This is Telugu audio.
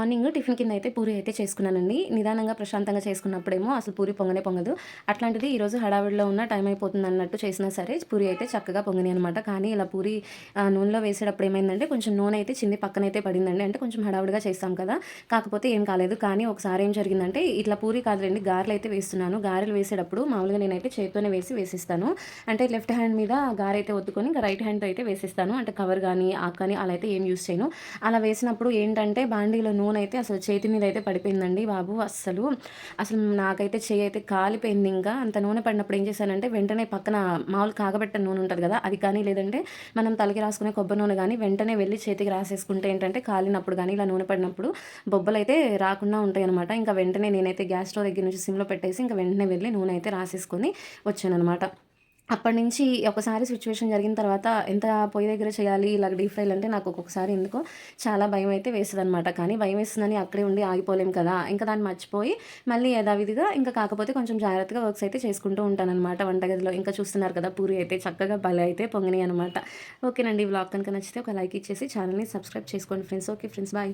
మార్నింగ్ టిఫిన్ కింద అయితే పూరి అయితే చేసుకున్నానండి. నిదానంగా ప్రశాంతంగా చేసుకున్నప్పుడేమో అసలు పూరి పొంగనే పొంగదు. అట్లాంటిది ఈరోజు హడావిడిలో ఉన్న టైం అయిపోతుంది అన్నట్టు చేసినా సరే పూరి అయితే చక్కగా పొంగని అనమాట కానీ ఇలా పూరి నూనెలో వేసేటప్పుడు ఏమైందంటే కొంచెం నూనె అయితే చిన్ని పక్కన అయితే పడిందండి. అంటే కొంచెం హడావిడిగా చేస్తాం కదా. కాకపోతే ఏం కాలేదు. కానీ ఒకసారి ఏం జరిగిందంటే ఇట్లా పూరి కాదులేండి గారెలు అయితే వేస్తున్నాను. గారెలు వేసేటప్పుడు మామూలుగా నేనైతే చేతితోనే వేసి వేసిస్తాను. అంటే లెఫ్ట్ హ్యాండ్ మీద గారె అయితే ఒత్తుకొని ఇంకా రైట్ హ్యాండ్తో అయితే వేసిస్తాను. అంటే కవర్ కానీ ఆక్ కానీ అలా అయితే ఏం యూస్ చేయను. అలా వేసినప్పుడు ఏంటంటే బాండీలో నూనె అయితే అసలు చేతి మీద అయితే పడిపోయిందండి బాబు అస్సలు. అసలు నాకైతే చేయి అయితే కాలిపోయింది ఇంకా. అంత నూనె పడినప్పుడు ఏం చేశానంటే వెంటనే పక్కన మామూలు కాగబెట్టిన నూనె ఉంటుంది కదా అది కానీ లేదంటే మనం తలకి రాసుకునే కొబ్బరి నూనె కానీ వెంటనే వెళ్ళి చేతికి రాసేసుకుంటే ఏంటంటే కాలినప్పుడు కానీ ఇలా నూనె పడినప్పుడు బొబ్బలు అయితే రాకుండా ఉంటాయి అనమాట ఇంకా వెంటనే నేనైతే గ్యాస్ స్టవ్ దగ్గర నుంచి సిమ్లో పెట్టేసి ఇంకా వెంటనే వెళ్ళి నూనె అయితే రాసేసుకొని వచ్చాను అనమాట అప్పటి నుంచి ఒకసారి సిచ్యువేషన్ జరిగిన తర్వాత ఎంత పొయ్యి దగ్గర చేయాలి ఇలా డీప్ ఫ్రైలు అంటే నాకు ఒక్కొక్కసారి ఎందుకో చాలా భయం అయితే వేస్తుంది అనమాట కానీ భయం వేస్తుందని అక్కడే ఉండి ఆగిపోలేం కదా. ఇంకా దాన్ని మర్చిపోయి మళ్ళీ యథావిధిగా ఇంకా కాకపోతే కొంచెం జాగ్రత్తగా వర్క్స్ అయితే చేసుకుంటూ ఉంటాను అనమాట వంటగదిలో. ఇంకా చూస్తున్నారు కదా పూరి అయితే చక్కగా భలే అయితే పొంగినాయి అనమాట ఓకేనండి బ్లాగ్ కనుక నచ్చితే ఒక లైక్ ఇచ్చేసి ఛానల్ని సబ్స్క్రైబ్ చేసుకోండి ఫ్రెండ్స్ ఓకే ఫ్రెండ్స్ బాయ్